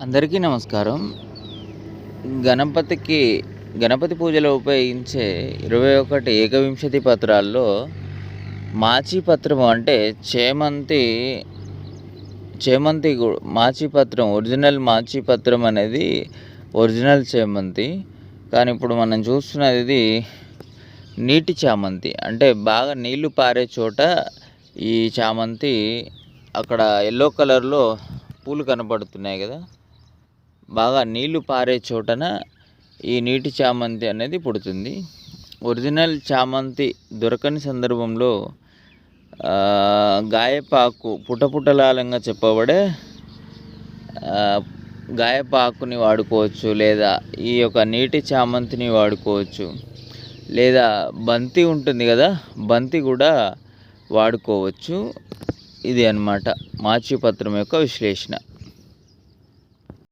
అందరికీ నమస్కారం. గణపతికి గణపతి పూజలో ఉపయోగించే ఇరవై ఒకటి ఏకవింశతి పత్రాల్లో మాచి పత్రం అంటే చేమంతి చేమంతి గు- మాచి పత్రం ఒరిజినల్ మాచి పత్రం అనేది ఒరిజినల్ చేమంతి. కానీ ఇప్పుడు మనం చూస్తున్నది నీటి చామంతి. అంటే బాగా నీళ్ళు పారే చోట ఈ చామంతి అక్కడ ఎల్లో కలర్లో పూలు కనబడుతున్నాయి కదా. బాగా నీళ్ళు పారే చోటన ఈ నీటి చామంతి అనేది పుడుతుంది. ఒరిజినల్ చామంతి దొరకని సందర్భంలో గాయపాకు పుటపుటలాలంగా చెప్పబడే గాయపాకుని వాడుకోవచ్చు లేదా ఈ యొక్క నీటి చామంతిని వాడుకోవచ్చు లేదా బంతి ఉంటుంది కదా బంతి కూడా వాడుకోవచ్చు. ఇది అన్నమాట మాచిపత్రం యొక్క విశ్లేషణ.